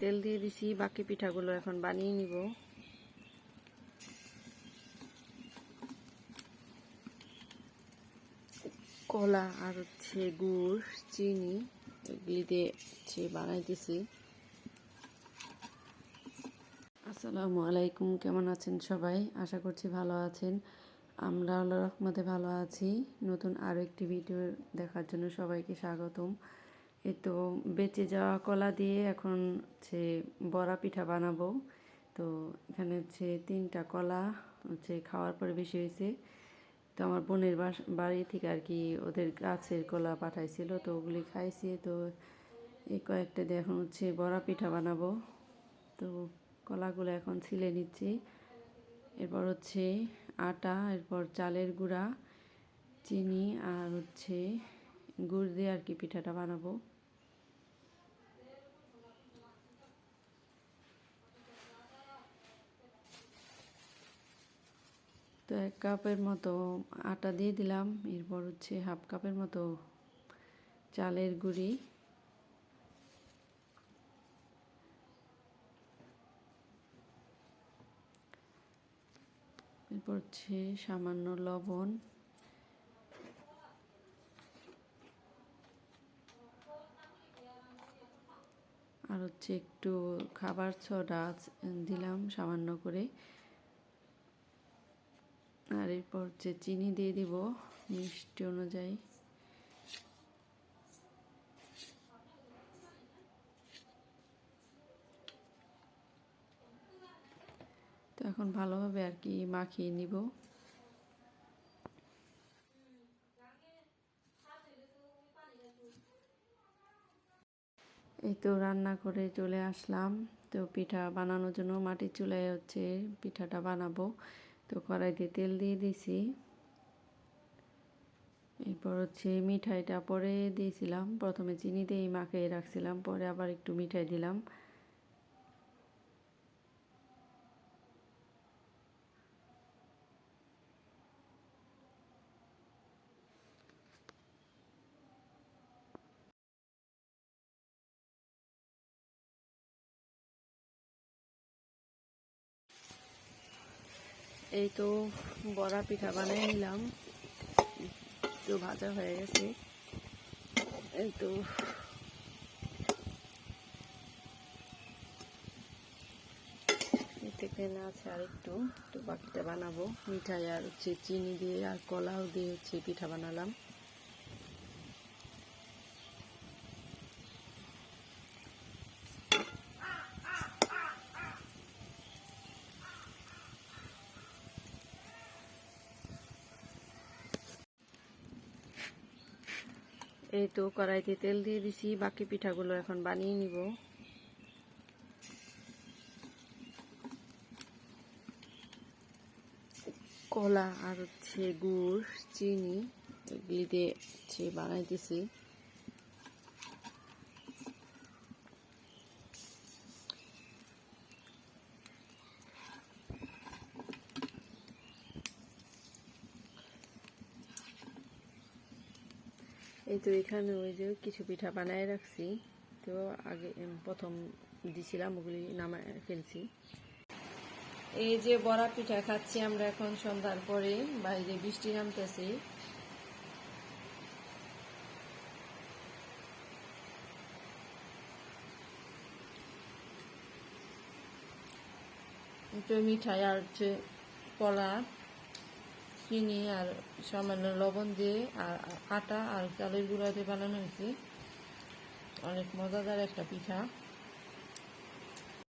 তেল দিয়ে দিছি, বাকি পিঠাগুলো এখন বানিয়ে নিব। কলা আর হচ্ছে গুড়, চিনি এগুলি দিয়ে হচ্ছে বানাইতেছি আসসালামু আলাইকুম, কেমন আছেন সবাই? আশা করছি ভালো আছেন। আমরা আল্লাহ রহমতে ভালো আছি। নতুন আরও একটি ভিডিও দেখার জন্য সবাইকে স্বাগতম। এই তো বেঁচে যাওয়া কলা দিয়ে এখন হচ্ছে বড়া পিঠা বানাবো। তো এখানে হচ্ছে তিনটা কলা হচ্ছে খাওয়ার পরে বেশি হয়েছে। তো আমার বোনের বাড়ি থেকে আর কি ওদের গাছের কলা পাঠাইছিল, তো ওগুলি খাইছি। তো এই কয়েকটা দিয়ে এখন হচ্ছে বড়া পিঠা বানাবো। তো কলাগুলো এখন ছিলে নিচ্ছি। এরপর হচ্ছে আটা, এরপর চালের গুঁড়া, চিনি আর হচ্ছে গুড় দিয়ে আর কি পিঠাটা বানাবো। তো এক কাপের মতো আটা দিয়ে দিলাম, এরপর হচ্ছে হাফ কাপের মতো চালের গুঁড়ি। এরপর হচ্ছে সামান্য লবণ। আর হচ্ছে একটু খাবার ছোটা দিলাম সামান্য করে। আর এরপর হচ্ছে চিনি দিয়ে দিব মিষ্টি অনুযায়ী। তো এখন ভালোভাবে আর কি মাখিয়ে নিব। এই তো রান্না করে চলে আসলাম। তো পিঠা বানানোর জন্য মাটির চুলায় হচ্ছে পিঠাটা বানাবো। তো কড়াইতে তেল দিয়ে দিছি। এরপর হচ্ছে মিঠাইটা পরে দিয়েছিলাম। প্রথমে চিনি দিয়ে মাখিয়ে রাখছিলাম, পরে আবার একটু মিঠাই দিলাম। এই তো বড়া পিঠা বানিয়ে নিলাম। তো ভাজা হয়ে গেছে। এই তো। আছে আর একটু। তো বাকিটা বানাবো। মিঠাই আর হচ্ছে চিনি দিয়ে আর কলাও দিয়ে হচ্ছে পিঠা বানালাম। এই তো কড়াইতে তেল দিয়ে দিছি, বাকি পিঠাগুলো এখন বানিয়ে নিব। কলা আর হচ্ছে গুড়, চিনি, এগুলি দিয়ে বানাইতেছি। এই তো এখানে ওই যে কিছু পিঠা বানায় রাখছি। তো আগে প্রথম দিছিলাম, ওগুলি নামায় ফেলছি। এই যে বড়া পিঠা খাচ্ছি আমরা এখন সন্ধ্যার পরে বাইরে বৃষ্টি নামতেছে। মিঠাই আর হচ্ছে কলা। চিনি আর সামান্য লবণ দিয়ে আর আটা আর চালের গুঁড়া দিয়ে বানানো হয়েছে। অনেক মজাদার একটা পিঠা।